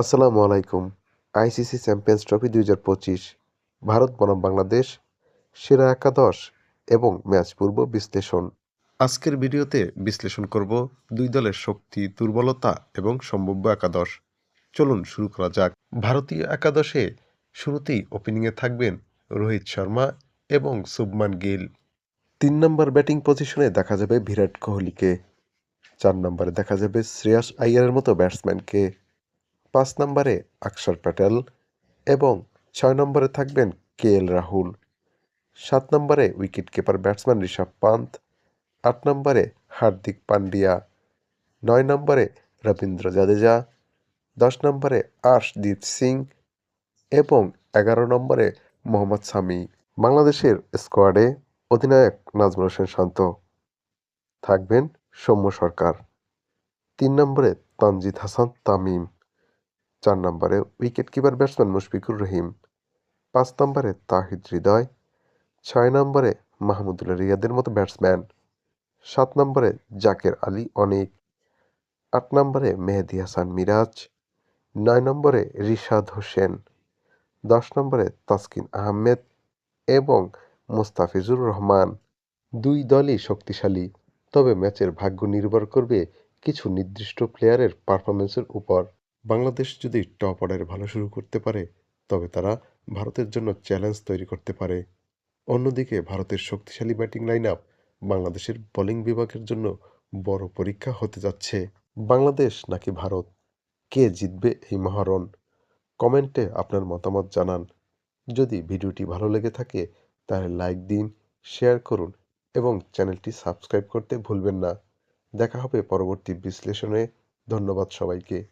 আসসালামু আলাইকুম। ICC champions trophy দুই হাজার পঁচিশ, ভারত বনাম বাংলাদেশ, সেরা একাদশ এবং ম্যাচ পূর্ব বিশ্লেষণ। আজকের ভিডিওতে বিশ্লেষণ করব দুই দলের শক্তি, দুর্বলতা এবং সম্ভাব্য একাদশ। চলুন শুরু করা যাক। ভারতীয় একাদশে শুরুতেই ওপেনিংয়ে থাকবেন রোহিত শর্মা এবং শুভমান গিল। তিন নম্বর ব্যাটিং পজিশনে দেখা যাবে বিরাট কোহলিকে। চার নম্বরে দেখা যাবে শ্রেয়াস আইয়ারের মতো ব্যাটসম্যানকে পাঁচ নম্বরে অক্ষর প্যাটেল এবং ছয় নম্বরে থাকবেন কে এল রাহুল। সাত নম্বরে wicket keeper batsman Rishabh Pant আট নম্বরে হার্দিক পান্ডিয়া। নয় নম্বরে রবীন্দ্র জাদেজা। দশ নম্বরে আর্শদীপ সিং এবং এগারো নম্বরে মোহাম্মদ সামি। বাংলাদেশের স্কোয়াডে অধিনায়ক নাজমুল হোসেন শান্ত। থাকবেন সৌম্য সরকার। তিন নম্বরে তানজিদ হাসান তামিম। চার নম্বরে wicket keeper batsman Mushfiqur Rahim, পাঁচ নম্বরে তাহিদ হৃদয়, ছয় নম্বরে মাহমুদুল্লাহ রিয়াদের মতো ব্যাটসম্যান, সাত নম্বরে জাকের আলী অনেক, আট নম্বরে মেহেদি হাসান মিরাজ, নয় নম্বরে রিশাদ হোসেন, দশ নম্বরে তাসকিন আহমেদ এবং মুস্তাফিজুর রহমান। দুই দলই শক্তিশালী, তবে ম্যাচের ভাগ্য নির্ভর করবে কিছু নির্দিষ্ট প্লেয়ারের পারফরমেন্সের উপর। বাংলাদেশ যদি টপ অর্ডারে ভালো শুরু করতে পারে, তবে তারা ভারতের জন্য চ্যালেঞ্জ তৈরি করতে পারে। অন্যদিকে, ভারতের শক্তিশালী ব্যাটিং লাইন আপ বাংলাদেশের বোলিং বিভাগের জন্য বড় পরীক্ষা হতে যাচ্ছে। বাংলাদেশ নাকি ভারত? কে জিতবে এই মহারণ? কমেন্টে আপনার মতামত জানান। যদি ভিডিওটি ভালো লেগে থাকে, তাহলে লাইক দিন, শেয়ার করুন এবং চ্যানেলটি সাবস্ক্রাইব করতে ভুলবেন না। দেখা হবে পরবর্তী বিশ্লেষণে। ধন্যবাদ সবাইকে।